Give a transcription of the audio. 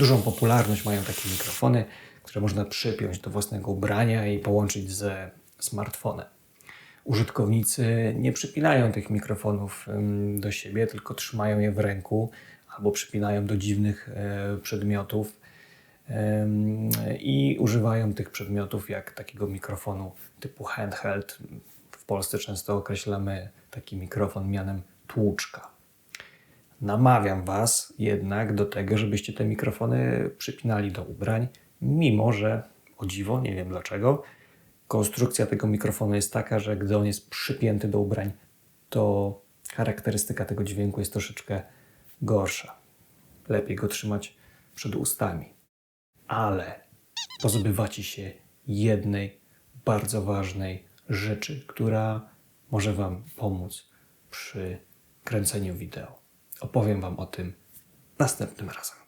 Dużą popularność mają takie mikrofony, które można przypiąć do własnego ubrania i połączyć ze smartfonem. Użytkownicy nie przypinają tych mikrofonów do siebie, tylko trzymają je w ręku albo przypinają do dziwnych e, przedmiotów i używają tych przedmiotów jak takiego mikrofonu typu handheld. W Polsce często określamy taki mikrofon mianem tłuczka. Namawiam Was jednak do tego, żebyście te mikrofony przypinali do ubrań, mimo że, o dziwo, nie wiem dlaczego, konstrukcja tego mikrofonu jest taka, że gdy on jest przypięty do ubrań, to charakterystyka tego dźwięku jest troszeczkę gorsza. Lepiej go trzymać przed ustami. Ale pozbywacie się jednej bardzo ważnej rzeczy, która może Wam pomóc przy kręceniu wideo. Opowiem Wam o tym następnym razem.